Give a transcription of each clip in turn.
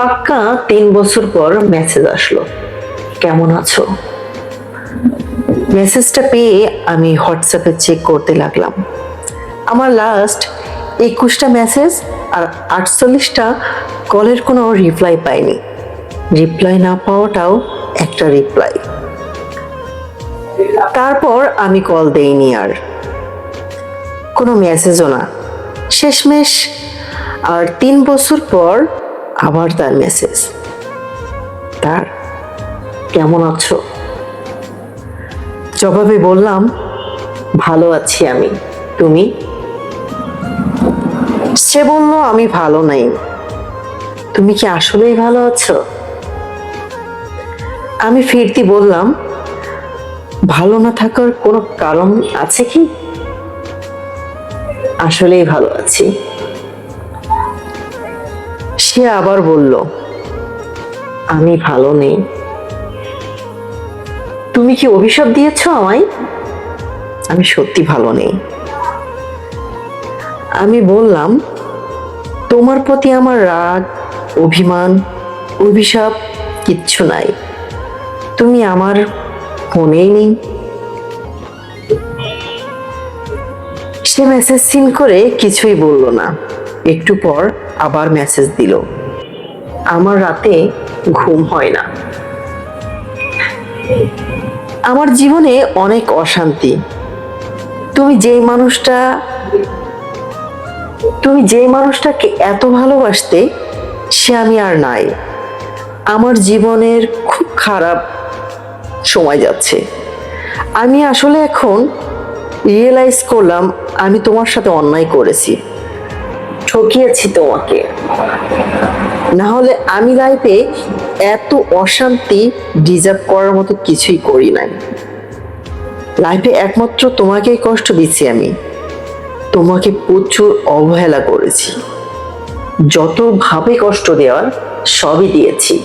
পাক্কা তিন বছর পর মেসেজ আসলো। কেমন আছো? মেসেজটা পেয়ে আমি হোয়াটসঅ্যাপে চেক করতে লাগলাম। আমার লাস্ট একুশটা মেসেজ আর আটচল্লিশটা কলের কোনো রিপ্লাই পাইনি। রিপ্লাই না পাওয়াটাও একটা রিপ্লাই তারপর আমি কল দেইনি আর। কোনো মেসেজও না। শেষমেশ আর তিন বছর পর আবার তার মেসেজ তার, কেমন আছো? জবাবে বললাম, ভালো আছি আমি। তুমি? সে বলল, আমি ভালো নাই। তুমি কি আসলেই ভালো আছো? আমি ফিরতি বললাম, ভালো না থাকার কোনো কারণ আছে কি? আসলেই ভালো আছি। সে আবার বলল, আমি ভালো নেই। তুমি কি অভিশাপ দিয়েছ আমায়? আমি সত্যি ভালো নেই। আমি বললাম, তোমার প্রতি আমার রাগ, অভিমান, অভিশাপ কিচ্ছু নাই। তুমি আমার ফোনেই নেই। সে মেসেজ সিন করে কিছুই বলল না। একটু পর আবার মেসেজ দিল। আমার রাতে ঘুম হয় না। আমার জীবনে অনেক অশান্তি। তুমি যেই মানুষটা, তুমি যেই মানুষটাকে এত ভালোবাসতে, সে আমি আর নাই। আমার জীবনের খুব খারাপ সময় যাচ্ছে। আমি আসলে এখন রিয়েলাইজ করলাম, আমি তোমার সাথে অন্যায় করেছি। ঠকিয়েছি তোমাকে। না হলে আমি লাইফে এত অশান্তি ডিজার্ভ করার মতো কিছুই করি নাই। লাইফে একমাত্র তোমাকেই কষ্ট দিচ্ছি আমি। তোমাকে প্রচুর অবহেলা করেছি। যতভাবে কষ্ট দেওয়ার সবই দিয়েছি।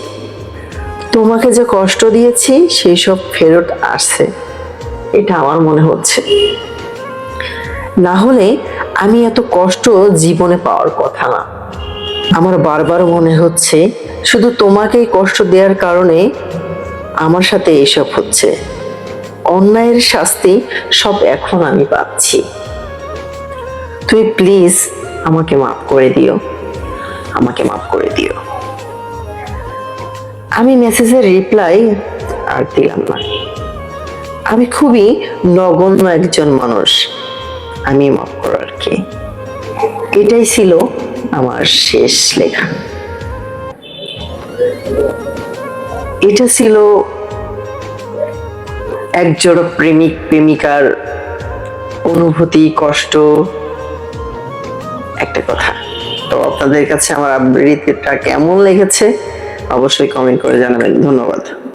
তোমাকে যে কষ্ট দিয়েছি, সেই সব ফেরত আসছে। এটা আমার মনে হচ্ছে। না হলে আমি এত কষ্ট জীবনে পাওয়ার কথা না। আমার বারবার মনে হচ্ছে শুধু তোমাকেই কষ্ট দেওয়ার কারণে আমার সাথে এসব হচ্ছে। অন্যায়ের শাস্তি সব এখন আমি পাচ্ছি। তুমি প্লিজ আমাকে মাফ করে দিও। আমাকে মাফ করে দিও। আমি মেসেজের রিপ্লাই আর দিলাম না। আমি খুবই নগণ্য একজন মানুষ। আমি মাফ করার কি। এটাই ছিল আমার শেষ লেখা। এটা ছিল একজোড়া প্রেমিক, প্রেমিকার অনুভূতি, কষ্ট। একটা কথা, তো আপনাদের কাছে আমার আবৃত্তিটা কেমন লেগেছে অবশ্যই কমেন্ট করে জানাবেন। ধন্যবাদ।